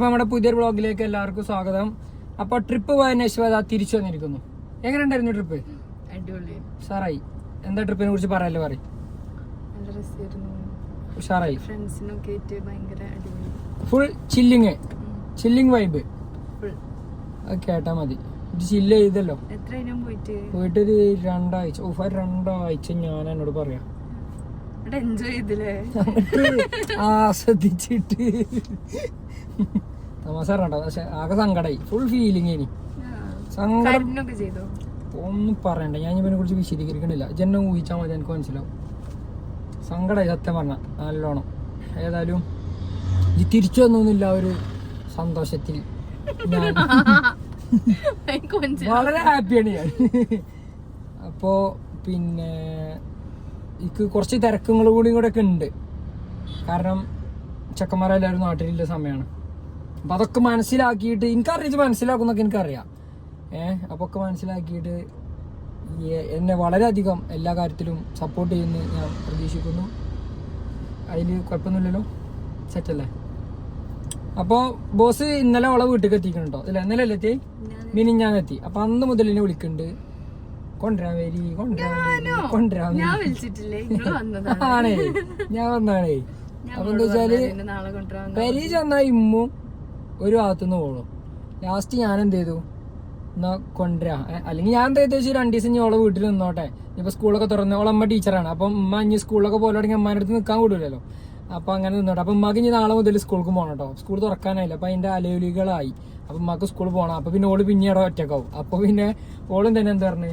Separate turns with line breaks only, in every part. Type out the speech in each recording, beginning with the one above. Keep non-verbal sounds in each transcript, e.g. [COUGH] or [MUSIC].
അപ്പൊ നമ്മുടെ പുതിയൊരു ബ്ലോഗിലേക്ക് എല്ലാവർക്കും സ്വാഗതം. അപ്പൊ ട്രിപ്പ് പോയ നശ്വത തിരിച്ചു വന്നിരിക്കുന്നു. എങ്ങനെ ഉണ്ടായിരുന്നു ട്രിപ്പ് സാറായി എന്താ ട്രിപ്പിനെ കുറിച്ച് പറയാല്ലോ പറയും. ഉഷാറായി. ഫുൾ ചില്ലിങ് ചില്ലിങ് വൈബ് കേട്ടാ മതി. ചില്ല ചെയ്തല്ലോ. പോയിട്ടൊരു രണ്ടാഴ്ച. ഓഫ് രണ്ടാഴ്ച ഞാൻ എന്നോട് പറയാം.
എൻജോയ് ചെയ്തില്ലേ?
ആസ്വദിച്ചിട്ട്. തമാശ പറഞ്ഞോ പക്ഷെ ആകെ സങ്കടായി. ഫുൾ ഫീലിംഗ് ഇനി സങ്കടം. ഒന്നും പറയണ്ട. ഞാൻ ഇവനെ കുറിച്ച് വിശദീകരിക്കണില്ല. ജന്നെ ഊഹിച്ചാൽ മതി എനിക്ക് മനസ്സിലാവും. സങ്കടമായി സത്യം പറഞ്ഞ. നല്ലോണം. ഏതായാലും ഇത് തിരിച്ചു വന്നൊന്നുമില്ല ഒരു സന്തോഷത്തിൽ. ഞാൻ വളരെ ഹാപ്പിയാണ് ഞാൻ. അപ്പോ പിന്നെ എനിക്ക് കുറച്ച് തിരക്കുകൾ കൂടി കൂടെ ഒക്കെ ഉണ്ട്. കാരണം ചെക്കന്മാരെല്ലാവരും നാട്ടിലുള്ള സമയമാണ് അപ്പൊ അതൊക്കെ മനസ്സിലാക്കിയിട്ട് എനിക്കറിയിച്ച് മനസ്സിലാക്കുന്നൊക്കെ എനിക്കറിയാം. ഏഹ് അപ്പൊ ഒക്കെ മനസ്സിലാക്കിയിട്ട് എന്നെ വളരെയധികം എല്ലാ കാര്യത്തിലും സപ്പോർട്ട് ചെയ്യുന്നു ഞാൻ പ്രതീക്ഷിക്കുന്നു. അതിൽ കുഴപ്പമൊന്നുമില്ലല്ലോ? സെറ്റല്ലേ അപ്പോൾ ബോസ് ഇന്നലെ അവളെ വീട്ടിൽ എത്തിക്കണുണ്ടോ ഇല്ല ഇന്നലെ അല്ലേ എത്തി മിനി ഞാൻ എത്തി. അപ്പൊ അന്ന് മുതൽ എന്നെ വിളിക്കുന്നുണ്ട് കൊണ്ടുവരാൻ വേരി കൊണ്ടുവരാൻ വരി കൊണ്ടുവരാൻ
ഞാൻ
ആണേ വന്നാണേ അപ്പൊ എന്താ വെച്ചാൽ
പരീക്ഷ നാളെ കൊണ്ടുവരാൻ
പെരി ചെന്നാ ഇമ്മും ഒരു ഭാഗത്തുനിന്ന് പോകണം ലാസ്റ്റ് ഞാൻ എന്ത് ചെയ്തു എന്നാ കൊണ്ടുവരാ. അല്ലെങ്കിൽ ഞാൻ എന്താ ഉദ്ദേശിച്ചു രണ്ടു ദിവസം ഞാൻ ഓളെ വീട്ടിൽ നിന്നോട്ടെ. ഇപ്പൊ സ്കൂളൊക്കെ തുറന്ന് ഓളെ അമ്മ ടീച്ചറാണ്. അപ്പം ഉമ്മ ഇനി സ്കൂളൊക്കെ പോലെ തുടങ്ങി അമ്മാന്റെ അടുത്ത് നിൽക്കാൻ കൂടില്ലല്ലോ അപ്പൊ അങ്ങനെ നിന്നോട്ടെ. അപ്പൊ ഉമ്മക്ക് ഇനി നാളെ മുതൽ സ്കൂൾക്ക് പോകണം കേട്ടോ സ്കൂൾ തുറക്കാനായില്ല. അപ്പൊ അതിന്റെ അലവലികളായി അപ്പൊ ഉമ്മക്ക് സ്കൂൾ പോകണം അപ്പൊ പിന്നെ ഓൾ പിന്നെ അവിടെ ഒറ്റക്കാവും. അപ്പൊ പിന്നെ ഓളും തന്നെ എന്താ പറഞ്ഞു?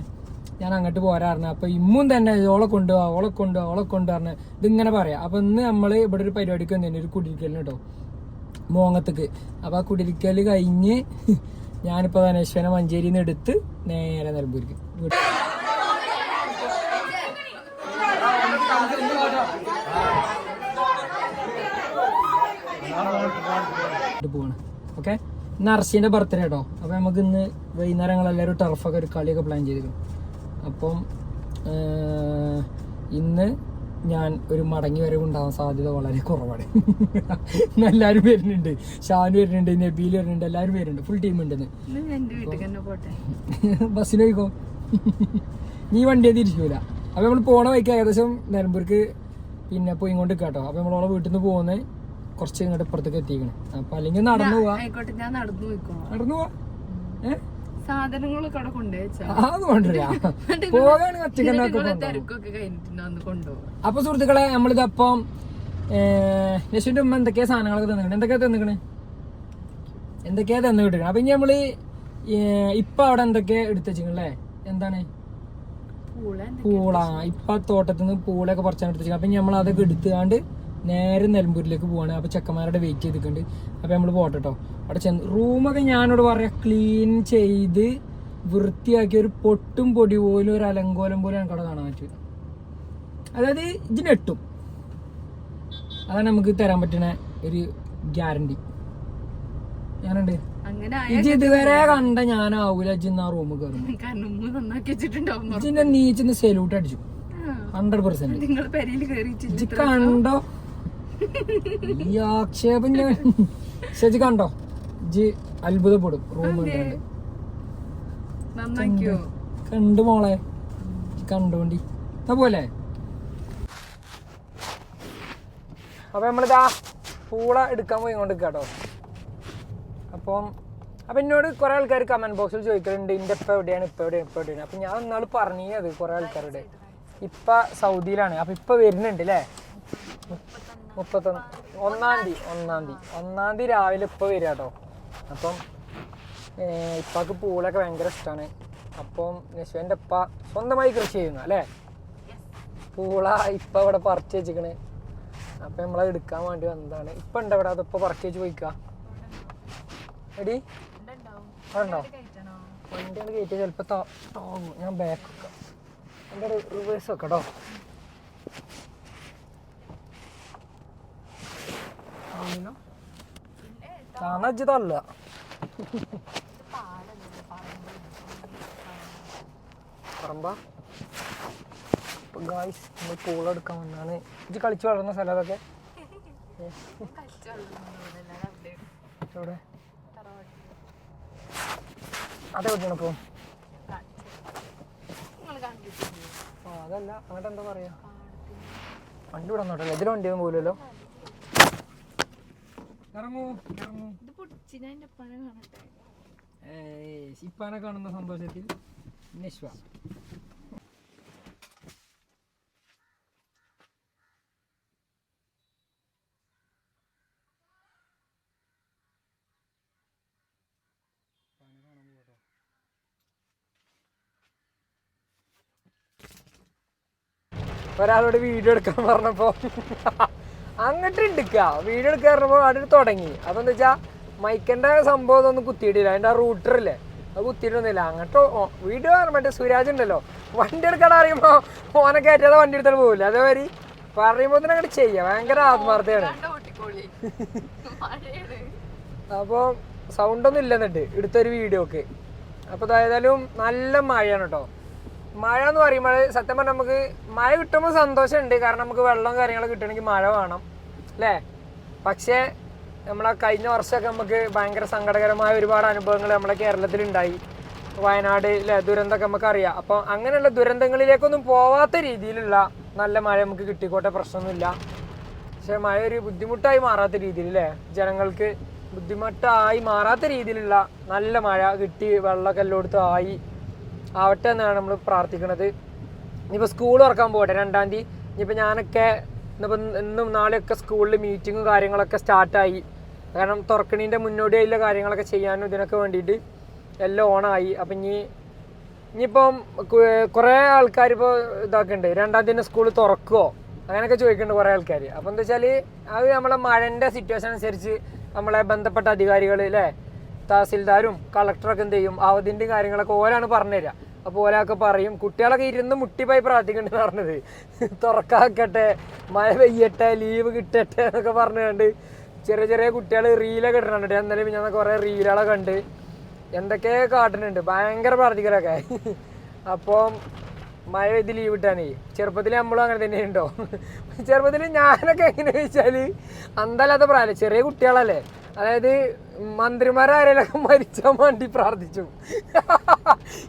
ഞാൻ അങ്ങോട്ട് പോരാറുണ്ട് അപ്പൊ ഇമ്മും തന്നെ ഓളെ കൊണ്ടുപോവാ ഓളെ കൊണ്ടുപോവാ ഓളെ കൊണ്ടുവരണ ഇതിങ്ങനെ പറയാം. അപ്പൊ ഇന്ന് നമ്മൾ ഇവിടെ ഒരു പരിപാടിക്ക് വന്നു ഒരു കുടിയിരിക്കലിന് കേട്ടോ മോങ്ങത്തേക്ക്. അപ്പൊ ആ കുടിരിക്കൽ കഴിഞ്ഞ് ഞാനിപ്പോ ധനേശ്വരൻ മഞ്ചേരിയിൽ നിന്ന് എടുത്ത് നേരെ നിലമ്പൂർക്ക് പോവാണ്. ഓക്കെ? ഇന്ന് ബർത്ത്ഡേ കേട്ടോ അപ്പോൾ നമുക്ക് ഇന്ന് വൈകുന്നേരം ഞങ്ങൾ എല്ലാവരും ടർഫൊക്കെ ഒരു കളിയൊക്കെ പ്ലാൻ ചെയ്തിരുന്നു അപ്പം ഇന്ന് ഞാൻ ഒരു മടങ്ങി വരവ് ഉണ്ടാവാൻ സാധ്യത വളരെ കുറവാണ്. എല്ലാവരും വരുന്നുണ്ട്. ഷാനു വരുന്നുണ്ട് നബീൽ വരുന്നുണ്ട് എല്ലാവരും വരുന്നുണ്ട്. ഫുൾ ടീം ഉണ്ടെന്ന്. [LAUGHS] ബസ്സിന് പോയിക്കോ? നീ വണ്ടിയെ തിരിക്കൂല അപ്പൊ നമ്മൾ പോണ വഴിക്ക് ഏകദേശം നിലമ്പൂർക്ക് പിന്നെ പോയി കൊണ്ട് കേട്ടോ അപ്പൊ നമ്മളോളെ വീട്ടിൽ നിന്ന് പോകുന്നത് കുറച്ച് ഇങ്ങോട്ട് ഇപ്പുറത്തേക്ക് എത്തിക്കണം. അപ്പൊ അല്ലെങ്കിൽ നടന്നു പോവാ.
നടന്നു
പോവാ. ഏഹ്
സാധനങ്ങളൊക്കെ അവിടെ
കൊണ്ടുപോകും അപ്പൊ സുഹൃത്തുക്കളെ നമ്മളിത് അപ്പം യശുവിന്റെ ഉമ്മ എന്തൊക്കെയാ സാധനങ്ങളൊക്കെ തന്നിട്ടുണ്ട് എന്തൊക്കെയാ തന്നിക്കണ്? എന്തൊക്കെയാ തന്നു കിട്ടുന്നത് അപ്പൊ ഇനി നമ്മൾ ഇപ്പൊ അവിടെ എന്തൊക്കെയാ എടുത്തു വെച്ചിക്കണല്ലേ എന്താണ്?
പൂള
ഇപ്പൊ തോട്ടത്തിൽ നിന്ന് പൂളൊക്കെ പറിച്ചാണ് എടുത്തു അപ്പൊ നമ്മൾ അതൊക്കെ എടുത്തുകൊണ്ട് നേരെ നിലമ്പൂരിലേക്ക് പോവാണ്. അപ്പൊ ചെക്കന്മാരുടെ വെയിറ്റ് ചെയ്തിട്ടുണ്ട്. അപ്പൊ നമ്മൾ പോട്ടെ കേട്ടോ അവിടെ ചെന്ന് റൂമൊക്കെ ഞാനോട് പറയാ ക്ലീൻ ചെയ്ത് വൃത്തിയാക്കി ഒരു പൊട്ടും പൊടി പോലും ഒരു അലങ്കോലം പോലും ഞങ്ങൾക്ക് അവിടെ കാണാൻ പറ്റില്ല അതായത് ഇതിനെട്ടും അതാണ് നമുക്ക് തരാൻ പറ്റുന്ന ഒരു ഗ്യാരണ്ടി ഞാനുണ്ട് ഇത് ഇതുവരെ കണ്ട ഞാനാവൂല ഇജ്ജിന്ന് ആ റൂം കയറും
നീ ചെന്ന്
ഇജിന്റെ നീച്ചിന്ന് സെല്യൂട്ട് അടിച്ചു ഹൺഡ്രഡ് പെർസെന്റ് കണ്ടോ? ഈ ആക്ഷേപം ഞാൻ ശരി കണ്ടോ? ജി അത്ഭുതപ്പെടും. റൂം കണ്ടു. മോളെ. കണ്ടോണ്ടി. പോലെ. അപ്പൊ നമ്മളിതാ പൂള എടുക്കാൻ പോയി കൊണ്ട് കേട്ടോ അപ്പം അപ്പൊ എന്നോട് കുറെ ആൾക്കാർ കമന്റ് ബോക്സിൽ ചോദിക്കലുണ്ട് ഇന്റെ ഇപ്പൊ എവിടെയാണ്? ഇപ്പൊ എവിടെയാണ്? ഇപ്പൊ എവിടെയാണ്? അപ്പൊ ഞാൻ ഒന്നാൾ പറഞ്ഞത് കുറെ ആൾക്കാരുടെ. ഇപ്പൊ സൗദിയിലാണ്. അപ്പൊ ഇപ്പൊ വരുന്നുണ്ട് അല്ലേ മുപ്പത്തൊന്ന്. ഒന്നാം തീയതി ഒന്നാം തീയതി. ഒന്നാം തീയതി രാവിലെ ഇപ്പൊ വരിക കേട്ടോ അപ്പം ഇപ്പാക്ക് പൂളൊക്കെ ഭയങ്കര ഇഷ്ടമാണ് അപ്പം യശുവിന്റെ ഉപ്പ സ്വന്തമായി കൃഷി ചെയ്യുന്നു അല്ലേ? പൂള ഇപ്പ ഇവിടെ പറിച്ച് വെച്ചിക്കണ്. അപ്പൊ നമ്മളെ എടുക്കാൻ വേണ്ടി വന്നതാണ്. ഇപ്പൊ ഉണ്ട് ഇവിടെ അതിപ്പോ പറിച്ച് വെച്ച് പോയിക്ക? എടി? ഉണ്ടോ? വണ്ടിയാണ് കയറ്റി ചിലപ്പോ താങ്ങും. ഞാൻ ബാക്ക് വെക്കാം. എന്റെ റിവേഴ്സ് പറമ്പാ. ഗായ്സ് നമ്മൾ പൂളെടുക്കാൻ വന്നാണ്. ഇത് കളിച്ച് വളർന്ന സ്ഥലം അതൊക്കെ? എവിടെ? അതെവിടെയാണ് അതല്ല. അങ്ങോട്ട് എന്താ പറയാ? വണ്ടി വിടാൻ നോട്ടല്ലോ ഇതിലും വണ്ടിയൊന്നും പോലല്ലോ ഇറങ്ങൂ ഇറങ്ങൂ.
ഇത് പൊടിച്ചിനെ പണ കാണട്ടെ
ഏയ് ശിപ്പാനെ കാണുന്ന സന്തോഷത്തിൽ നിശ്വ. ഒരാളോട് വീഡിയോ എടുക്കാൻ പറഞ്ഞപ്പോ അങ്ങോട്ട് എടുക്കുക വീഡിയോ എടുക്കാൻ അവിടെ തുടങ്ങി. അപ്പൊ എന്താ വെച്ചാ മൈക്കന്റെ സംഭവം ഒന്നും കുത്തിയിട്ടില്ല. അതിന്റെ ആ റൂട്ടറില്ലേ അത് കുത്തിയിട്ടൊന്നുമില്ല. അങ്ങോട്ട് വീഡിയോ മറ്റേ സുരാജ് ഉണ്ടല്ലോ. വണ്ടി എടുക്കാൻ അറിയുമ്പോ ഓനെ കയറ്റാതെ വണ്ടി എടുത്തിട്ട് പോകില്ല അതേമാതിരി പറയുമ്പോ തന്നെ അങ്ങോട്ട് ചെയ്യാം. ഭയങ്കര ആത്മാർത്ഥയാണ്.
കണ്ട സൗണ്ട് ഒന്നും
അപ്പോൾ സൗണ്ടൊന്നും ഇല്ല എന്നിട്ട് എടുത്തൊരു വീഡിയോക്ക്. അപ്പോൾ ഏതായാലും നല്ല മഴയാണ് കേട്ടോ മഴ എന്ന് പറയുമ്പോൾ സത്യം പറഞ്ഞാൽ നമുക്ക് മഴ കിട്ടുമ്പോൾ സന്തോഷമുണ്ട്. കാരണം നമുക്ക് വെള്ളം കാര്യങ്ങളൊക്കെ കിട്ടണമെങ്കിൽ മഴ വേണം. അല്ലേ? പക്ഷേ നമ്മളെ കഴിഞ്ഞ വർഷമൊക്കെ നമുക്ക് ഭയങ്കര സങ്കടകരമായ ഒരുപാട് അനുഭവങ്ങൾ നമ്മുടെ കേരളത്തിലുണ്ടായി. വയനാട് അല്ലേ ദുരന്തമൊക്കെ നമുക്ക് അറിയാം അപ്പോൾ അങ്ങനെയുള്ള ദുരന്തങ്ങളിലേക്കൊന്നും പോവാത്ത രീതിയിലുള്ള നല്ല മഴ നമുക്ക് കിട്ടിക്കോട്ടെ പ്രശ്നമൊന്നുമില്ല. പക്ഷെ മഴ ഒരു ബുദ്ധിമുട്ടായി മാറാത്ത രീതിയിൽ അല്ലേ ജനങ്ങൾക്ക് ബുദ്ധിമുട്ടായി മാറാത്ത രീതിയിലുള്ള നല്ല മഴ കിട്ടി വെള്ളമൊക്കെ എല്ലായിടത്തും ആയി. ആവട്ടെ എന്നാണ് നമ്മൾ പ്രാർത്ഥിക്കുന്നത് ഇനിയിപ്പോൾ സ്കൂൾ തുറക്കാൻ പോകട്ടെ രണ്ടാം തീയതി. ഇനിയിപ്പോൾ ഞാനൊക്കെ ഇന്നിപ്പോൾ ഇന്നും നാളെയൊക്കെ സ്കൂളിൽ മീറ്റിങ്ങും കാര്യങ്ങളൊക്കെ സ്റ്റാർട്ടായി കാരണം തുറക്കണീന്റെ മുന്നോടിയായുള്ള കാര്യങ്ങളൊക്കെ ചെയ്യാനും ഇതിനൊക്കെ വേണ്ടിയിട്ട് എല്ലാം ഓണായി അപ്പം ഇനി ഇനിയിപ്പം കുറേ ആൾക്കാർ ഇപ്പോൾ ഇതാക്കുന്നുണ്ട് രണ്ടാം തീയതി സ്കൂൾ തുറക്കുമോ അങ്ങനെയൊക്കെ ചോദിക്കുന്നുണ്ട് കുറേ ആൾക്കാർ അപ്പോൾ എന്താ വെച്ചാൽ അത് നമ്മളെ മഴന്റെ സിറ്റുവേഷൻ അനുസരിച്ച് നമ്മളെ ബന്ധപ്പെട്ട അധികാരികൾ അല്ലേ തഹസിൽദാരും കളക്ടറൊക്കെ എന്ത് ചെയ്യും? അവതിന്റെ കാര്യങ്ങളൊക്കെ ഓരാണ് പറഞ്ഞുതരിക അപ്പോൾ ഓരൊക്കെ പറയും കുട്ടികളൊക്കെ ഇരുന്ന് മുട്ടിപ്പോയി പ്രാർത്ഥിക്കുന്നുണ്ട് പറഞ്ഞത്. തുറക്കാക്കട്ടെ മഴ പെയ്യട്ടെ ലീവ് കിട്ടട്ടെ എന്നൊക്കെ പറഞ്ഞുകൊണ്ട് ചെറിയ ചെറിയ കുട്ടികൾ റീലൊക്കെ ഇടുന്നുണ്ട്. ഞാൻ പിന്നെ കുറേ റീലുകളൊക്കെ ഉണ്ട് എന്തൊക്കെ കാട്ടുന്നുണ്ട്. ഭയങ്കര പ്രാർത്ഥിക്കലൊക്കെ. അപ്പം മഴ പെയ്ത് ലീവ് കിട്ടാനേ ചെറുപ്പത്തിൽ നമ്മളും അങ്ങനെ തന്നെ ഉണ്ടോ ചെറുപ്പത്തിൽ ഞാനൊക്കെ എങ്ങനെ വെച്ചാൽ അന്തല്ലാത്ത പ്രായമല്ലേ ചെറിയ കുട്ടികളല്ലേ. അതായത് മന്ത്രിമാരാരെയൊക്കെ മരിച്ചാൽ വേണ്ടി പ്രാർത്ഥിച്ചു.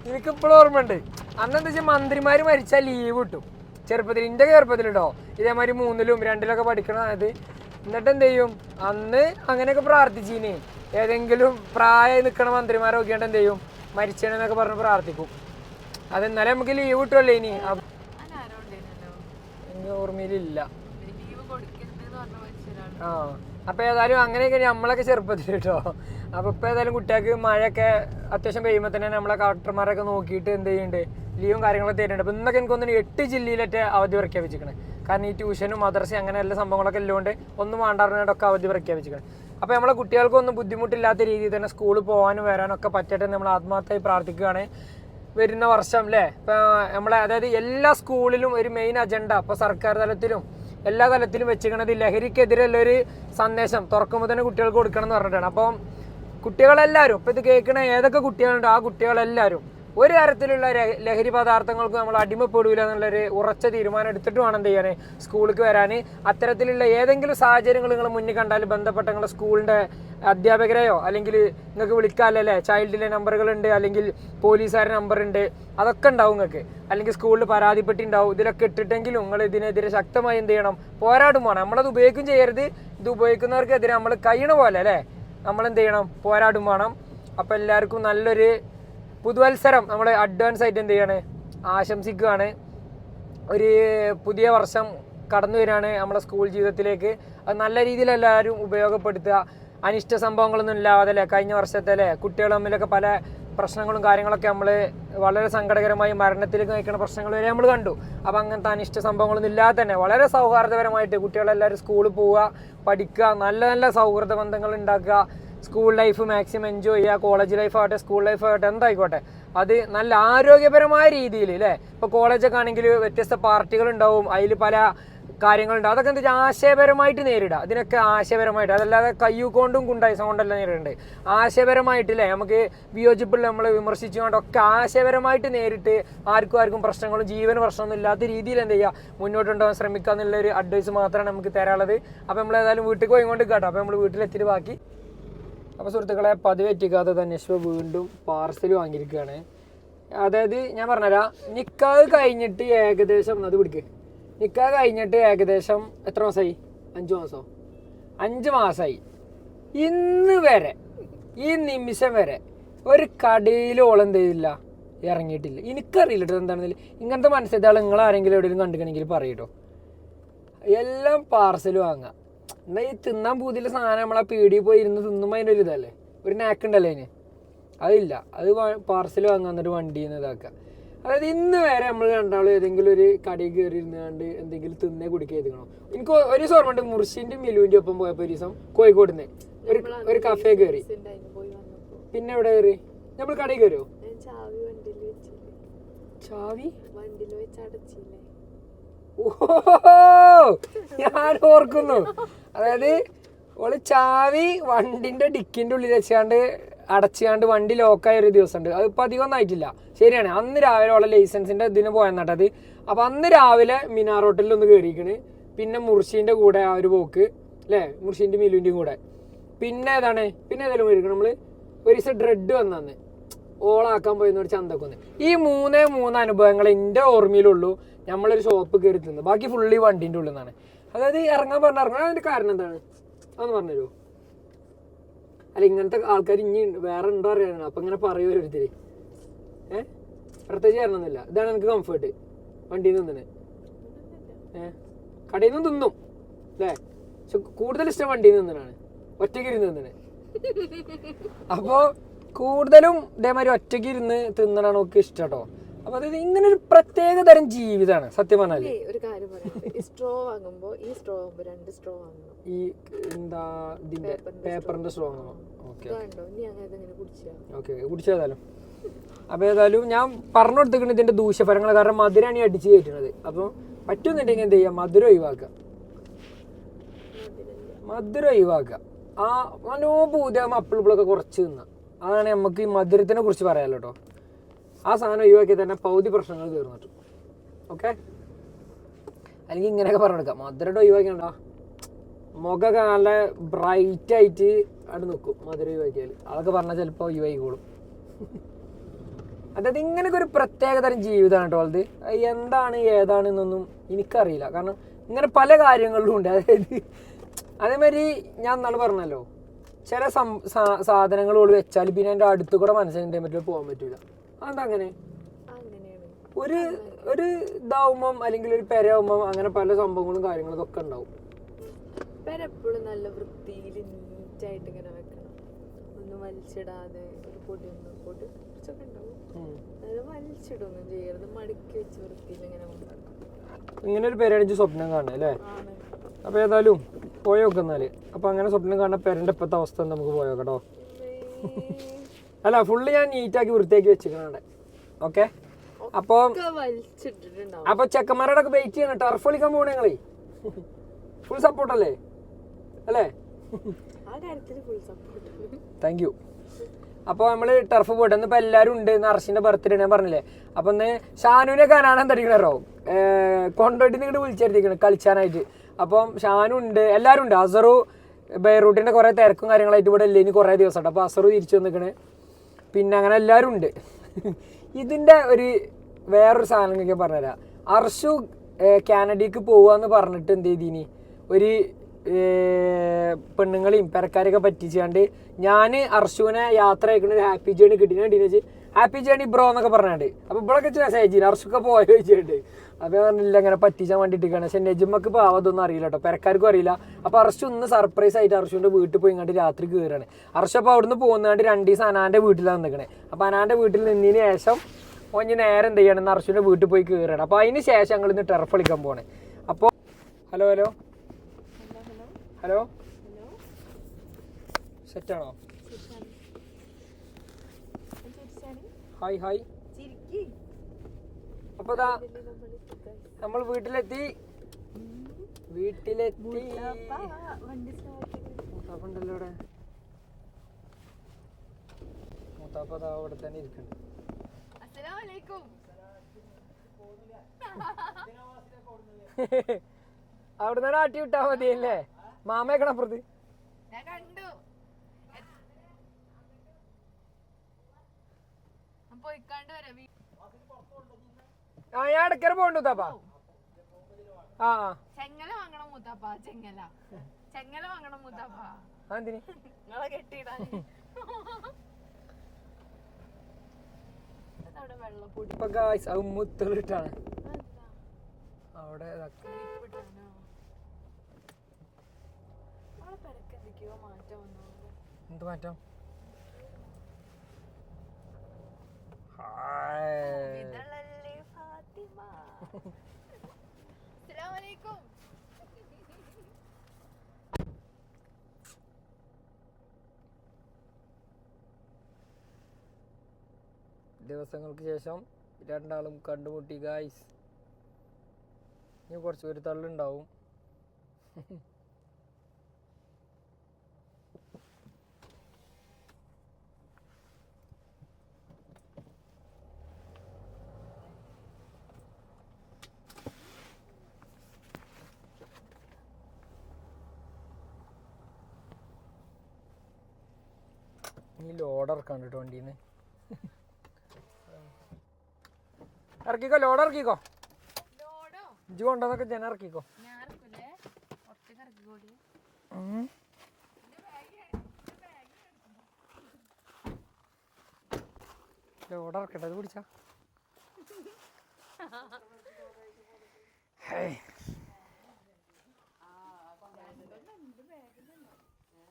എനിക്കിപ്പോഴും ഓർമ്മയുണ്ട്. അന്ന് എന്താ വെച്ചാൽ മന്ത്രിമാർ മരിച്ചാൽ ലീവ് കിട്ടും. ചെറുപ്പത്തിൽ എന്റെ കേട്ടോ ഇതേമാതിരി മൂന്നിലും രണ്ടിലൊക്കെ പഠിക്കണ അതായത് എന്നിട്ട് എന്ത് ചെയ്യും? അന്ന് അങ്ങനെയൊക്കെ പ്രാർത്ഥിച്ചീനി. ഏതെങ്കിലും പ്രായമായി നിൽക്കണ മന്ത്രിമാരെ നോക്കിയാണ്ട് എന്ത് ചെയ്യും? മരിച്ചേനെന്നൊക്കെ പറഞ്ഞ് പ്രാർത്ഥിക്കും. അത് ഇന്നലെ നമുക്ക് ലീവ് കിട്ടുമല്ലേ ഇനി? ഓർമ്മയിലില്ല. ആ. അപ്പൊ ഏതായാലും അങ്ങനെയൊക്കെ നമ്മളൊക്കെ ചെറുപ്പത്തിൽ കേട്ടോ അപ്പൊ ഇപ്പൊ ഏതായാലും കുട്ടികൾക്ക് മഴയൊക്കെ അത്യാവശ്യം പെയ്യുമ്പോൾ തന്നെ നമ്മളെ കളക്ടർമാരൊക്കെ നോക്കിയിട്ട് എന്ത് ചെയ്യുന്നുണ്ട് ലീവും കാര്യങ്ങളൊക്കെ തരുന്നുണ്ട്. അപ്പൊ ഇന്നൊക്കെ എനിക്ക് തോന്നുന്നു എട്ട് ജില്ലയിലൊക്കെ അവധി പ്രഖ്യാപിച്ചിരിക്കണേ. കാരണം ഈ ട്യൂഷനും മദർസ അങ്ങനെ എല്ലാ സംഭവങ്ങളൊക്കെ ഉള്ളതുകൊണ്ട് ഒന്നും വേണ്ടാറിനോടൊക്കെ അവധി പ്രഖ്യാപിച്ചിരിക്കണം. അപ്പൊ നമ്മളെ കുട്ടികൾക്കൊന്നും ബുദ്ധിമുട്ടില്ലാത്ത രീതിയിൽ തന്നെ സ്കൂളിൽ പോകാനും വരാനും ഒക്കെ പറ്റട്ടെ നമ്മൾ ആത്മാർത്ഥമായി പ്രാർത്ഥിക്കുകയാണ്. വരുന്ന വർഷം അല്ലേ ഇപ്പൊ നമ്മളെ അതായത് എല്ലാ സ്കൂളിലും ഒരു മെയിൻ അജണ്ട ഇപ്പൊ സർക്കാർ തലത്തിലും എല്ലാ തലത്തിലും വെച്ചിരിക്കണത് ലഹരിക്കെതിരെയുള്ള ഒരു സന്ദേശം തുറക്കുമ്പോൾ തന്നെ കുട്ടികൾക്ക് കൊടുക്കണം എന്ന് പറഞ്ഞിട്ടാണ്. അപ്പം കുട്ടികളെല്ലാവരും ഇപ്പം ഇത് കേൾക്കുന്ന ഏതൊക്കെ കുട്ടികളുണ്ടോ? ആ കുട്ടികളെല്ലാവരും ഒരു തരത്തിലുള്ള ലഹരി പദാർത്ഥങ്ങൾക്ക് നമ്മൾ അടിമപ്പെടില്ല എന്നുള്ളൊരു ഉറച്ച തീരുമാനം എടുത്തിട്ട് വേണം എന്ത് ചെയ്യാൻ സ്കൂളിലേക്ക് വരാൻ അത്തരത്തിലുള്ള ഏതെങ്കിലും സാഹചര്യങ്ങൾ നിങ്ങൾ മുന്നിൽ കണ്ടാൽ ബന്ധപ്പെട്ട നിങ്ങളുടെ സ്കൂളിന്റെ അധ്യാപകരെയോ അല്ലെങ്കിൽ നിങ്ങൾക്ക് വിളിക്കാമല്ലേ ചൈൽഡിലെ നമ്പറുകളുണ്ട് അല്ലെങ്കിൽ പോലീസുകാരുടെ നമ്പർ ഉണ്ട് അതൊക്കെ ഉണ്ടാവും നിങ്ങൾക്ക്. അല്ലെങ്കിൽ സ്കൂളിൽ പരാതിപ്പെട്ടി ഉണ്ടാവും. ഇതിലൊക്കെ ഇട്ടിട്ടെങ്കിലും നിങ്ങൾ ഇതിനെതിരെ ശക്തമായി എന്ത് ചെയ്യണം? പോരാടും വേണം. നമ്മളത് ഉപയോഗിക്കും ചെയ്യരുത്. ഇത് ഉപയോഗിക്കുന്നവർക്കെതിരെ നമ്മൾ കഴിയണ പോലെ അല്ലേ? നമ്മൾ എന്ത് ചെയ്യണം? പോരാടും വേണം. അപ്പോൾ എല്ലാവർക്കും നല്ലൊരു പുതുവത്സരം നമ്മൾ അഡ്വാൻസ് ആയിട്ട് എന്ത് ചെയ്യാണ്? ആശംസിക്കുകയാണ്. ഒരു പുതിയ വർഷം കടന്നു വരികയാണ് നമ്മുടെ സ്കൂൾ ജീവിതത്തിലേക്ക്. അത് നല്ല രീതിയിൽ എല്ലാവരും ഉപയോഗപ്പെടുത്തുക. അനിഷ്ട സംഭവങ്ങളൊന്നും ഇല്ലാതെ അല്ലേ? കഴിഞ്ഞ വർഷത്തെ അല്ലേ? കുട്ടികൾ തമ്മിലൊക്കെ പല പ്രശ്നങ്ങളും കാര്യങ്ങളൊക്കെ നമ്മൾ വളരെ സങ്കടകരമായി മരണത്തിലേക്ക് നയിക്കുന്ന പ്രശ്നങ്ങൾ വരെ നമ്മൾ കണ്ടു. അപ്പോൾ അങ്ങനത്തെ അനിഷ്ട സംഭവങ്ങളൊന്നും ഇല്ലാതെ തന്നെ വളരെ സൗഹാർദ്ദപരമായിട്ട് കുട്ടികളെല്ലാവരും സ്കൂളിൽ പോവുക പഠിക്കുക നല്ല നല്ല സൗഹൃദ ബന്ധങ്ങൾ ഉണ്ടാക്കുക. സ്കൂൾ ലൈഫ് മാക്സിമം എൻജോയ് ചെയ്യുക കോളേജ് ലൈഫ് ആവട്ടെ സ്കൂൾ ലൈഫ് ആവട്ടെ എന്തായിക്കോട്ടെ. അത് നല്ല ആരോഗ്യപരമായ രീതിയിൽ അല്ലേ ഇപ്പോൾ കോളേജൊക്കെ ആണെങ്കിൽ വ്യത്യസ്ത പാർട്ടികൾ ഉണ്ടാവും അതിൽ പല കാര്യങ്ങളുണ്ട് അതൊക്കെ എന്താ വെച്ചാൽ ആശയപരമായിട്ട് നേരിടുക. അതിനൊക്കെ ആശയപരമായിട്ട് അതല്ലാതെ കയ്യൂക്കൊണ്ടും കുണ്ടായസം കൊണ്ടല്ല നേരിടേണ്ടത്. ആശയപരമായിട്ടില്ലേ നമുക്ക് വിയോജിപ്പിൽ നമ്മൾ വിമർശിച്ചുകൊണ്ടൊക്കെ ആശയപരമായിട്ട് നേരിട്ട് ആർക്കും ആർക്കും പ്രശ്നങ്ങളും ജീവൻ പ്രശ്നമൊന്നും ഇല്ലാത്ത രീതിയിൽ എന്ത് ചെയ്യുക? മുന്നോട്ടുണ്ടാകാൻ ശ്രമിക്കുക എന്നുള്ളൊരു അഡ്വൈസ് മാത്രമാണ് നമുക്ക് തരാനുള്ളത്. അപ്പോൾ നമ്മൾ ഏതായാലും വീട്ടിൽ പോയി കൊണ്ട് കേട്ടോ അപ്പോൾ നമ്മൾ വീട്ടിലെത്തിയിട്ട് ബാക്കി അപ്പോൾ സുഹൃത്തുക്കളെ പതിവ് തന്നെ ശിവ വീണ്ടും പാർസൽ വാങ്ങിയിരിക്കുകയാണ്. അതായത് ഞാൻ പറഞ്ഞുതരാം നിക്കാഹ് കഴിഞ്ഞിട്ട് ഏകദേശം അത് പിടിക്ക്. നിക്കാഹ് കഴിഞ്ഞിട്ട് ഏകദേശം എത്ര മാസമായി അഞ്ച് മാസമോ അഞ്ച് മാസമായി ഇന്ന് വരെ ഈ നിമിഷം വരെ ഒരു കടയിൽ ഓളം ചെയ്തില്ല? ഇറങ്ങിയിട്ടില്ല. എനിക്കറിയില്ല കേട്ടോ എന്താണെന്നില്ല ഇങ്ങനത്തെ മനസ്സിലാൾ നിങ്ങൾ ആരെങ്കിലും എവിടെയെങ്കിലും കണ്ടുകണമെങ്കിൽ പറയൂട്ടോ എല്ലാം പാർസൽ വാങ്ങാം. എന്നാൽ ഈ തിന്നാൻ പൂതിയുള്ള സാധനം നമ്മളെ പീടിയിൽ പോയി ഇരുന്ന് തിന്നുമ്പോൾ അതിന്റെ ഒരു ഇതല്ലേ? ഒരു നാക്ക് ഉണ്ടല്ലേ അതിന്. അതില്ല. അത് പാർസൽ വാങ്ങാൻ എന്നിട്ട് വണ്ടിയിൽ നിന്ന് ഇതാക്കുക അതായത് ഇന്ന് വരെ നമ്മൾ രണ്ടാളും ഏതെങ്കിലും ഒരു കടയിൽ കയറി ഇരുന്നാണ്ട് എന്തെങ്കിലും തിന്നേ കുടിക്കുക ചെയ്തിക്കണോ? എനിക്ക് ഒരു ഓർമ്മയുണ്ട് മുർഷിന്റെ മിലുവിന്റെ ഒപ്പം പോയപ്പോൾ ഒരു ദിവസം കോഴിക്കോട് നിന്ന് ഒരു ഒരു കഫേ കയറി പിന്നെ എവിടെ കയറി നമ്മൾ കടയിൽ കയറിയോ
ചാവി വണ്ടിയിൽ വെച്ചില്ലേ
ചാവി
വണ്ടിയിൽ വെച്ച് അടച്ചില്ലേ
ഓ ഞാൻ ഓർക്കുന്നു. അതായത് ഓൾ ചാവി വണ്ടിന്റെ ഡിക്കിന്റെ ഉള്ളിൽ വെച്ചാണ്ട് അടച്ചാണ്ട് വണ്ടി ലോക്കായ ഒരു ദിവസമുണ്ട്. അത് ഇപ്പൊ അധികം ഒന്നായിട്ടില്ല ശരിയാണ്. അന്ന് രാവിലെ ഓളെ ലൈസൻസിന്റെ ഇതിന് പോയെന്നട്ടത് അപ്പൊ അന്ന് രാവിലെ മിനാർ ഹോട്ടലിൽ ഒന്ന് കയറിയിരിക്കണ് പിന്നെ മുർഷീന്റെ കൂടെ ആ ഒരു പോക്ക് അല്ലേ മുർഷീന്റെ മിലുവിന്റെ കൂടെ. പിന്നെ ഏതാണ്? പിന്നെ ഏതായാലും പോയിരിക്കണം നമ്മൾ? ഒരു ദിവസം ഡ്രെഡ് വന്നു ഓളാക്കാൻ പോയെന്നോട് ചന്തക്കൊന്ന്. ഈ മൂന്നേ മൂന്ന് അനുഭവങ്ങൾ എന്റെ ഓർമ്മയിലുള്ളൂ. നമ്മളൊരു ഷോപ്പ് കയറി തിന്ന്. ബാക്കി ഫുള്ളി വണ്ടിന്റെ ഉള്ളിൽ നിന്നാണ് അതായത് ഇറങ്ങാൻ പറഞ്ഞ ഇറങ്ങാൻ അതിന്റെ കാരണം എന്താണ്? അതൊന്ന് പറഞ്ഞുതരുമോ അല്ല ഇങ്ങനത്തെ ആൾക്കാർ ഇനി വേറെ ഉണ്ടോ അറിയാനാണ്. അപ്പം ഇങ്ങനെ പറയൂ ഓരോരുത്തര്. ഏ? പ്രത്യേകിച്ച് കാരണമൊന്നുമില്ല. ഇതാണ് എനിക്ക് കംഫേർട്ട് വണ്ടിയിൽ നിന്ന് ഏ? കടയിൽ നിന്ന് തിന്നും. അല്ലേ പക്ഷെ കൂടുതൽ ഇഷ്ടം വണ്ടിയിൽ നിന്നാണ് ഒറ്റയ്ക്ക് ഇരുന്ന് തിന്നണേ. അപ്പോൾ കൂടുതലും ഇതേമാതിരി ഒറ്റയ്ക്ക് ഇരുന്ന് തിന്നണാണ് ഒക്കെ ഇഷ്ടം കേട്ടോ. അപ്പൊ അതായത് ഇങ്ങനെ ഒരു പ്രത്യേക തരം ജീവിതമാണ് സത്യം
പറഞ്ഞാൽ. ഒരു കാര്യം പറയാം. സ്ട്രോ വാങ്ങുമ്പോ ഈ സ്ട്രോ ആകുമ്പോ രണ്ട് സ്ട്രോ വാങ്ങണം.
ഈ എന്താ ഇതിന്റെ പേപ്പറിന്റെ സ്ട്രോ. ഓക്കെ
നീ അങ്ങനെ ഇതെങ്ങനെ കുടിച്ചാ.
ഓക്കെ കുടിച്ചേതായാലും അപ്പൊ ഏതായാലും ഞാൻ പറഞ്ഞു കൊടുത്തിരിക്കുന്നത് ഇതിന്റെ ദൂഷ്യഫലങ്ങൾ കാരണം മധുരാണ് ഈ അടിച്ചു കയറ്റുന്നത്. അപ്പൊ പറ്റുന്നുണ്ടെങ്കിൽ എന്ത് ചെയ്യാം? മധുരം ഒഴിവാക്കുക. മധുരം ഒഴിവാക്കുക. ആ മനോഭൂതം അപ്പിളിപ്പിളൊക്കെ കുറച്ച് തിന്ന. അതാണ് നമുക്ക് ഈ മധുരത്തിനെ കുറിച്ച് പറയാലോ കേട്ടോ ആ സാധനം ഒഴിവാക്കി തന്നെ പകുതി പ്രശ്നങ്ങൾ തീർന്നിട്ടു. ഓക്കെ അല്ലെങ്കിൽ ഇങ്ങനെയൊക്കെ പറഞ്ഞെടുക്കാം. മധുരം ഒഴിവാക്കിയണ്ട മുഖമൊക്കെ നല്ല ബ്രൈറ്റ് ആയിട്ട് അവിടെ നിൽക്കും മധുരം ഒഴിവാക്കിയാൽ അതൊക്കെ പറഞ്ഞാൽ ചിലപ്പോൾ ഒഴിവാക്കിക്കോളും അതായത് ഇങ്ങനെയൊക്കെ ഒരു പ്രത്യേക തരം ജീവിതമാണ് കേട്ടോ അത് എന്താണ് ഏതാണ് എന്നൊന്നും എനിക്കറിയില്ല. കാരണം ഇങ്ങനെ പല കാര്യങ്ങളിലും ഉണ്ട്. അതായത് അതേമാതിരി ഞാൻ നാളെ പറഞ്ഞല്ലോ ചില സം സാധനങ്ങൾ വെച്ചാൽ പിന്നെ എന്റെ അടുത്ത് കൂടെ മനസ്സിലാക്കാൻ പറ്റില്ല പോകാൻ പറ്റില്ല
അങ്ങനെയാണ്.
ഒരു ഒരു ഇതാവുമ്പം അല്ലെങ്കിൽ ഒരു പെരയാവുമ്പം അങ്ങനെ പല സംഭവങ്ങളും കാര്യങ്ങളും ഒക്കെ ഉണ്ടാവും.
എപ്പോഴും നല്ല വൃത്തിയിൽ നീറ്റായിട്ട് ഇങ്ങനെ വെക്കണം. ഒന്നും വലിച്ചിടാതെ ഒരു പൊടിയൊന്നും പൊടി കുറച്ചൊക്കെ ഉണ്ടാവും. അത് വലിച്ചിടൊന്നും ചെയ്യരുത്. മടക്കി വെച്ച് വൃത്തിയിൽ ഇങ്ങനെ കൊണ്ടുവരണം.
ഇങ്ങനെ ഒരു പെരടിച്ച് സ്വപ്നം കാണുക അല്ലേ?
അപ്പൊ
അപ്പോൾ ഏതായാലും പോയി നോക്കുന്നാൽ അപ്പോൾ അങ്ങനെ സ്വപ്നം കാണുന്ന പേരന്റെ ഇപ്പോഴത്തെ അവസ്ഥ നമുക്ക് പോയോ കേട്ടോ അല്ല ഫുള്ള് ഞാൻ നീറ്റാക്കി വൃത്തിയാക്കി വെച്ചിരിക്കുന്നുണ്ട് ഓക്കെ
അപ്പോ
അപ്പൊ ചെക്കന്മാരുടെ ഒക്കെ വെയിറ്റ് ചെയ്യണം ടർഫ് കളിക്കാൻ നിങ്ങളേ. ഫുൾ സപ്പോർട്ട് അല്ലേ?
സപ്പോർട്ട്
താങ്ക് യു അപ്പോൾ നമ്മൾ ടർഫ് പോയിട്ട് ഇപ്പൊ എല്ലാരും ഉണ്ട്. അർഷിന്റെ ബർത്ത്ഡേ ഞാൻ പറഞ്ഞില്ലേ? അപ്പൊ ഇന്ന് ഷാനുവിനെ കാണാൻ തടിക്കണോ കൊണ്ടോട്ടി നിങ്ങോട്ട് വിളിച്ചെടുത്തിരിക്കണം കളിച്ചാനായിട്ട്. അപ്പം ഷാനു ഉണ്ട്. എല്ലാരും ഉണ്ട്. അസറു ബൈറൂട്ടിന്റെ കുറെ തിരക്കും കാര്യങ്ങളായിട്ട് ഇവിടെ ഇല്ലേ? ഇനി കുറേ ദിവസമുണ്ട് അപ്പോൾ അസറു തിരിച്ചു വന്നിക്കണ്. പിന്നെ അങ്ങനെ എല്ലാവരും ഉണ്ട്. ഇതിന്റെ ഒരു വേറൊരു സാധനം ഒക്കെ പറഞ്ഞുതരാം. അർഷു കാനഡയ്ക്ക് പോവാന്ന് പറഞ്ഞിട്ട് എന്ത് ചെയ്തീനി? ഒരു പെണ്ണുങ്ങളെയും പെരക്കാരെയൊക്കെ പറ്റിച്ചാണ്ട് ഞാൻ അർഷുവിനെ യാത്ര അയക്കുന്ന ഒരു ഹാപ്പി ജേണി കിട്ടിയ വെച്ച് ഹാപ്പി ജേണി ബ്രോ എന്നൊക്കെ പറഞ്ഞാണ്ട് അപ്പോൾ ഇവിടെ മെസ്സേജ് ചെയ്യുന്നത് അർഷൊക്കെ പോയോ ചോദിച്ചിട്ടുണ്ട്. അപ്പോൾ ഞാൻ പറഞ്ഞില്ല അങ്ങനെ പറ്റിച്ചാൻ വേണ്ടിയിട്ടാണ് പക്ഷെ നെജുമ്മക്ക് ഇപ്പോൾ അതൊന്നും അറിയില്ല കേട്ടോ. പെരക്കാർക്കും അറിയില്ല. അപ്പോൾ അർഷു ഒന്ന് സർപ്രൈസ് ആയിട്ട് അർഷുവിന്റെ വീട്ടിൽ പോയി ഇങ്ങോട്ട് രാത്രി കയറാണ് അർഷു അപ്പോൾ അവിടുന്ന് പോകുന്നതാണ്ട് രണ്ട് ദിവസം അനാന്റെ വീട്ടിലാണ് നിൽക്കണേ അപ്പോൾ അനാന്റെ വീട്ടിൽ നിന്നതിന് ശേഷം ഓഞ്ഞ് നേരെ എന്ത് ചെയ്യണം? അർഷുവിന്റെ വീട്ടിൽ പോയി കയറുകയാണ്. അപ്പോൾ അതിന് ശേഷം ഞങ്ങൾ ഇന്ന് ടെറഫ് കളിക്കാൻ പോകണേ അപ്പോൾ ഹലോ ഹലോ. ഹലോ സെറ്റാണോ ഹായ് ഹായ്
അപ്പൊ
അപ്പോൾ നമ്മൾ വീട്ടിലെത്തി. വീട്ടിലെത്തി. മൂത്താപ്പുണ്ടല്ലോ ഇവിടെ. മൂത്താപ്പ അവിടെ തന്നെ
അസ്സലാമലൈക്കും. [LAUGHS]
അവിടെ നിന്ന് ആട്ടി വിട്ടാ മതിയല്ലേ? മാമയൊക്കെ അപ്പുറത്ത്.
ഞാൻ പോയിക്കാണ്ട് വരാം. വീ-
ആ ഞാൻ ഇടയ്ക്കര പോകണ്ടു താപ്പാ. ആ
ചെങ്ങല വാങ്ങണം മുത്തപ്പ ചെങ്ങല. ചെങ്ങല വാങ്ങണം മുത്തപ്പ.
അതെന്തിന്?
നിങ്ങളെ കെട്ടിയിടാൻ. അവിടെ
ഇപ്പൊ ഗായ്സ് അത് മുത്തളിട്ടാണ് എന്ത് മാറ്റം? ഹായ്.
ഇതളല്ലേ ഫാത്തിമ. അസ്സലാമലൈക്കും.
ദിവസങ്ങൾക്ക് ശേഷം രണ്ടാളും കണ്ടുമുട്ടി ഗായ്സ് ഇനി കുറച്ച് ഒരു തള്ളുണ്ടാവും. ലോഡ് ഇറക്കാണ് കേട്ടോ വണ്ടിന്ന്. ഇറക്കിക്കോ ലോഡ് ഇറക്കിക്കോ. ഇജ്ജ് കൊണ്ടുവന്നൊക്കെ ജന ഇറക്കിക്കോ. ലോഡ് ഇറക്കട്ടെ അത് പിടിച്ചാ.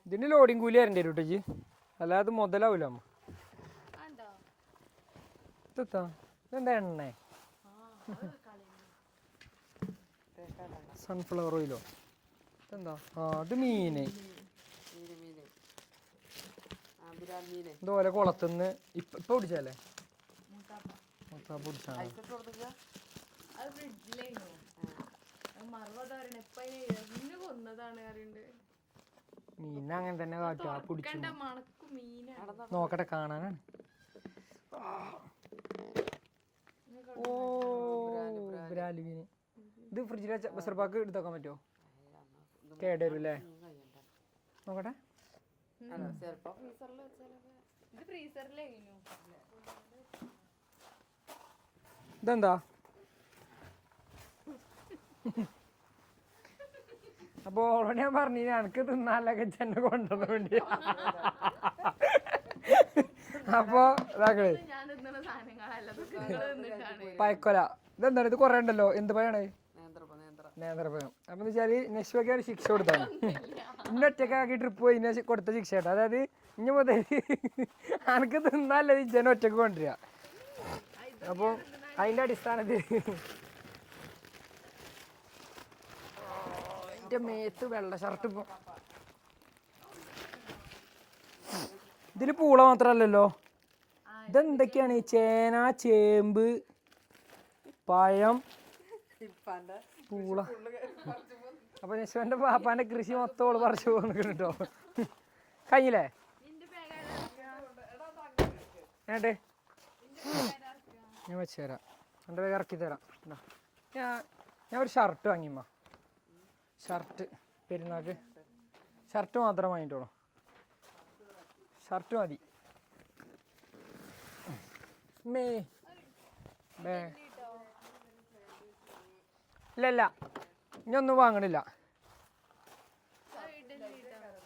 ഇതിന് ലോഡിങ് കൂലി തരണ്ടേ ഇരുട്ടിച്ച് കേട്ടോ അല്ലാതെ മുതലാവൂല അമ്മ
എന്താ?
ഇതെത്താ ഇതെന്താ എണ്ണേ? സൺഫ്ലവർ ഓയിലോ ഇതെന്താ? ആ അത് മീന്. ഇതുപോലെ കുളത്തുനിന്ന് ഇപ്പൊ ഇപ്പൊ പിടിച്ചല്ലേ
അറിയണ്ട്
മീൻ അങ്ങനെ തന്നെ കാട്ടുക പിടിച്ചു നോക്കട്ടെ കാണാനാണ്. ഓ ബ്രാലി മീന് ഇത് ഫ്രിഡ്ജിൽ വെച്ച പാക്ക് എടുത്തോക്കാൻ പറ്റുമോ കേടരും അല്ലേ നോക്കട്ടെ ഇതെന്താ? അപ്പൊ ഓളോട് ഞാൻ പറഞ്ഞു എനിക്ക് തിന്നാലൊക്കെ ചെന്നെ കൊണ്ടുവന്ന [LAUGHS] വേണ്ടി അപ്പൊ
ഇതാക്കൾ
പയക്കൊല ഇതെന്താണ്? ഇത് കൊറേ ഉണ്ടല്ലോ. എന്ത് പഴമാണ്? നേന്ത്രപ്പഴം അപ്പൊ വെച്ചാൽ നെശ്വയ്ക്ക് ഒരു ശിക്ഷ കൊടുത്താണ്. ഇന്ന ഒറ്റക്കാക്കി ട്രിപ്പ് പോയി ഇന്ന കൊടുത്ത ശിക്ഷ കേട്ടോ. അതായത് ഇനി മുതൽ അനക്ക് തിന്നാലേ ജന ഒറ്റയ്ക്ക് കൊണ്ടുവരിക. അപ്പോൾ അതിന്റെ അടിസ്ഥാനത്തിൽ എന്റെ മേത്ത് വെള്ള ഷർട്ട് ഇപ്പൊ ഇതിൽ പൂള മാത്രല്ലല്ലോ? ഇതെന്തൊക്കെയാണ്? ഈ ചേന ചേമ്പ് പഴം പൂള. അപ്പൊ യശുവന്റെ പാപ്പാന്റെ കൃഷി മൊത്തം ഓൾ പറിച്ചു പോകുന്നു കേട്ടോ കഴിഞ്ഞില്ലേ? ഏട്ടെ ഞാൻ വെച്ച് തരാം. എന്റെ വേഗം ഇറക്കി തരാം. ഞാൻ ഞാൻ ഒരു ഷർട്ട് വാങ്ങിമ്മ ഷർട്ട് പെരുന്നാക്ക്. ഷർട്ട് മാത്രം വാങ്ങിട്ടോളൂ. ഷർട്ട് മതി. Maybe. ഇല്ല ഇല്ല ഇനി ഒന്നും വാങ്ങണില്ല.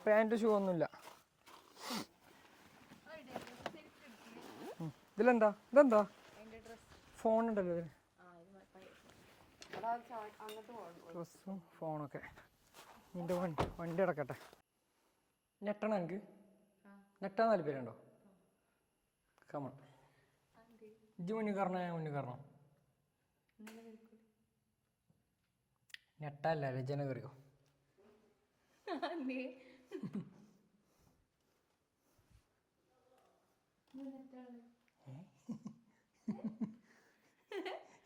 പാന്റ് ഷൂ ഒന്നുമില്ല. ഇതിലെന്താ? ഇതെന്താ? ഫോൺ ഉണ്ടല്ലോ ഇതിന്. ഡ്രസ്സും ഫോണൊക്കെ. നിന്റെ വണ്ടി വണ്ടി അടക്കട്ടെ ഞെട്ടണം എനിക്ക് നെട്ടാൻ താല്പര്യമുണ്ടോ കമൺ ഇജ്ജ് മുന്നിൽ ഞാൻ മുന്നിൽ നെട്ടല്ല രചന കറിയോ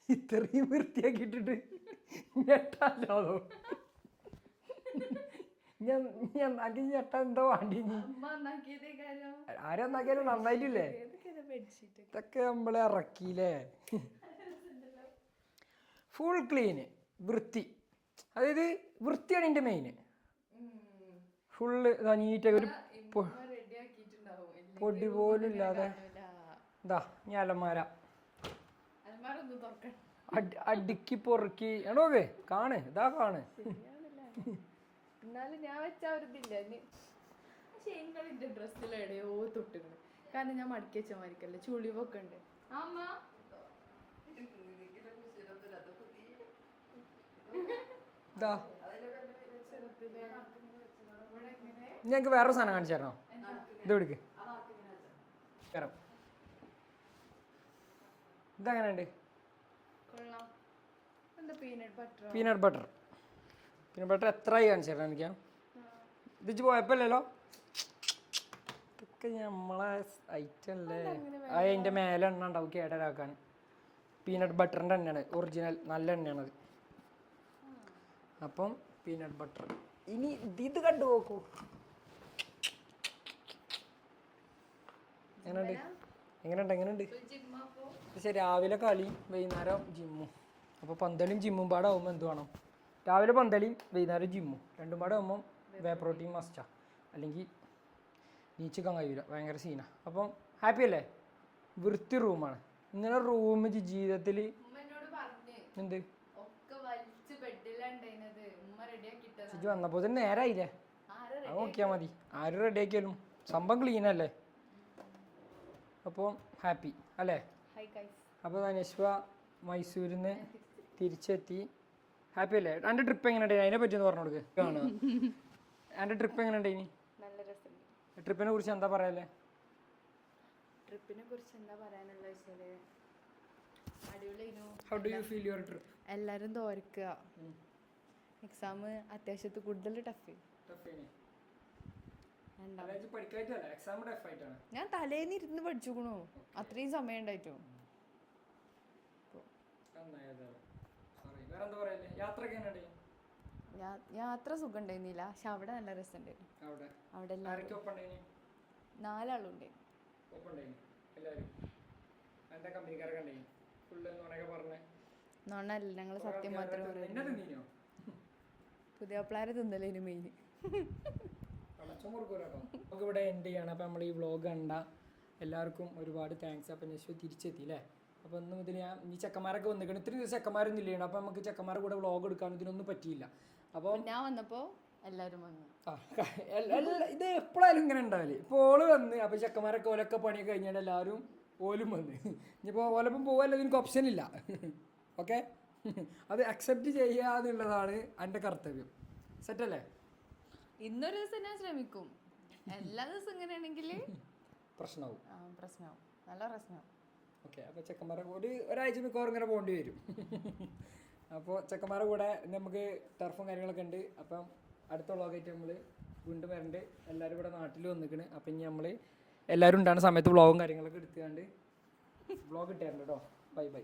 ഇത്രയും വൃത്തിയാക്കിയിട്ടിട്ട് ഞെട്ടാലോ? അതോ ഞാൻ ഞാൻ അത് ഞെട്ടാ എന്താ വേണ്ടി ആരും എന്നാക്കിയാലും നന്നായിട്ടില്ലേ? ഇതൊക്കെ നമ്മളെ ഇറക്കിയില്ലേ? ഫുൾ ക്ലീന് വൃത്തി. അതായത് വൃത്തിയാണ് എന്റെ മെയിന് ഫുള്ള് നീറ്റായി ഒരു പൊടി പോലും ഇല്ലാതെ. ഇതാ ഞാൻ അലമാര. അടുക്കി പൊറുക്കി. എടോക്കെ കാണ് ഇതാ കാണ്.
എന്നാലും ഞാൻ വെച്ച ഒരു ഇതില്ല. ഇനി പക്ഷെ നിങ്ങളിന്റെ ഡ്രസ്സിൽ എവിടെയോ തൊട്ടുകൾ കാരണം ഞാൻ മടക്കി വെച്ച മാതിരിക്കല്ലേ ചുളിവൊക്കെ ഉണ്ട് അമ്മ
ഞങ്ങൾക്ക് വേറെ സാധനം കാണിച്ചു തരണോ ഇത് എടുക്ക് കയറാം ഇതെങ്ങനെയുണ്ട്?
Peanut butter
peanut butter peanut butter എത്ര കാണിച്ചു തരണം എനിക്ക്? ഇതിച്ച് പോയപ്പോലോ ഇതൊക്കെ നമ്മളെ ഐറ്റം അല്ലേ? ആ അതിന്റെ മേലെ എണ്ണ ഉണ്ടാവും കേടരാക്കാൻ. പീനട്ട് ബട്ടറിന്റെ എണ്ണയാണ്. ഒറിജിനൽ നല്ല എണ്ണയാണത് അപ്പം പീനട്ട് ബട്ടർ ഇനി ഇത് കണ്ടു നോക്കൂ. എങ്ങനെയുണ്ട്? എങ്ങനെയുണ്ട്? എങ്ങനെയുണ്ട്? പക്ഷെ രാവിലെ കളിയും വൈകുന്നേരം ജിമ്മും അപ്പോൾ പന്തലും ജിമ്മും പാടാവുമ്പോൾ എന്ത് വേണം? രാവിലെ പന്തളിയും വൈകുന്നേരം ജിമ്മും രണ്ടും പാടെ ആകുമ്പോൾ വേ പ്രോട്ടീൻ മസ്റ്റാ അല്ലെങ്കിൽ നീച്ചിക്കാൻ കഴിയില്ല ഭയങ്കര സീനാണ് അപ്പം ഹാപ്പി അല്ലേ? വൃത്തി റൂമാണ് ഇങ്ങനെ റൂം ജീവിതത്തിൽ എന്ത്? ചേച്ചി വന്നപ്പോൾ തന്നെ
നേരായില്ലേ?
അത് നോക്കിയാൽ മതി. ആരും റെഡി ആക്കിയാലും സംഭവം ക്ലീൻ അല്ലേ? അപ്പോൾ ഹാപ്പി അല്ലേ? അപ്പോൾ നനശ്വ മൈസൂരിൽ നിന്ന് തിരിച്ചെത്തി. ഹാപ്പി അല്ലേ? എന്റെ ട്രിപ്പ് എങ്ങനെ ഉണ്ടായി അതിനെ പറ്റി ഒന്ന് പറഞ്ഞു കൊടുക്ക് കാണുക എന്റെ ട്രിപ്പ് എങ്ങനെ
ഇനി
ട്രിപ്പിനെ കുറിച്ച് എന്താ പറയല്ലേ?
ട്രിപ്പിനെ കുറിച്ച് എന്താ പറയാനുള്ള
വെച്ചാൽ
എല്ലാരും തോരക്കുക. എക്സാം അത്യാവശ്യത്തിൽ കൂടുതൽ ടഫ് ഞാൻ തലേന്ന് ഇരുന്ന് പഠിച്ചുക്കണു. അത്രയും സമയം ഉണ്ടായിട്ടു.
പറയല്ലേ യാത്ര ഒക്കെ എങ്ങനെ ഉണ്ടായി
യാത്ര സുഖം ഉണ്ടായിരുന്നില്ല പക്ഷെ അവിടെ നല്ല രസമുണ്ടായിരുന്നു
അവിടെ?
അവിടെ എല്ലാവരും. നാലാളുണ്ട്. നോണല്ല ഞങ്ങൾ സത്യം
തിന്നീനോ?
പുതിയ പിള്ളേരെ തിന്നലേനു മെയിൻ
നമുക്ക് ഇവിടെ എൻഡ് ചെയ്യണം. അപ്പം നമ്മൾ ഈ വ്ളോഗ് കണ്ട എല്ലാവർക്കും ഒരുപാട് താങ്ക്സ് അപ്പം നെക്സ്റ്റ് തിരിച്ചെത്തി അല്ലേ അപ്പോൾ ഇന്ന് മുതൽ ഞാൻ ഈ ചെക്കന്മാരൊക്കെ വന്നിരിക്കണം ഇത്രയും ദിവസം ചെക്കന്മാരൊന്നും ഇല്ലേണം അപ്പോൾ നമുക്ക് ചെക്കന്മാരുടെ കൂടെ വ്ളോഗ് എടുക്കാനും ഇതിനൊന്നും പറ്റിയില്ല. അപ്പോൾ
ഞാൻ വന്നപ്പോൾ എല്ലാവരും വന്നു. [LAUGHS]
ഇത് എപ്പോഴായാലും ഇങ്ങനെ ഉണ്ടാവില്ലേ ഇപ്പോൾ ഓൾ വന്ന് അപ്പോൾ ചെക്കന്മാരൊക്കെ ഓലൊക്കെ പണിയൊക്കെ കഴിഞ്ഞാൽ എല്ലാവരും ഓലും വന്ന്. ഇനിയിപ്പോൾ ഓലപ്പം പോകാനുള്ള എനിക്ക് ഓപ്ഷൻ ഇല്ല. [LAUGHS] ഓക്കെ [LAUGHS] അത് അക്സെപ്റ്റ് ചെയ്യുക എന്നുള്ളതാണ് എന്റെ കർത്തവ്യം. സെറ്റല്ലേ
ഇന്നൊരു ദിവസം ഞാൻ ശ്രമിക്കും. എല്ലാ ദിവസവും ഇങ്ങനെയാണെങ്കിൽ
പ്രശ്നമാവും
പ്രശ്നമാവും നല്ല പ്രശ്നമാവും
ഓക്കെ അപ്പോൾ ചെക്കന്മാരെ ഒരു ഒരാഴ്ച മിക്കവാറും ഇങ്ങനെ പോകേണ്ടി വരും. അപ്പോൾ ചെക്കന്മാരുടെ കൂടെ നമുക്ക് ടർഫും കാര്യങ്ങളൊക്കെ ഉണ്ട്. അപ്പം അടുത്ത വ്ളോഗായിട്ട് നമ്മൾ വീണ്ടും വരണ്ട്. എല്ലാവരും ഇവിടെ നാട്ടിൽ വന്നിക്കണ്. അപ്പം ഇനി നമ്മൾ എല്ലാവരും ഉണ്ടാകുന്ന സമയത്ത് വ്ളോഗും കാര്യങ്ങളൊക്കെ എടുത്തുകൊണ്ട് വ്ളോഗ് ഇട്ടായിരുന്നു കേട്ടോ ബൈ ബൈ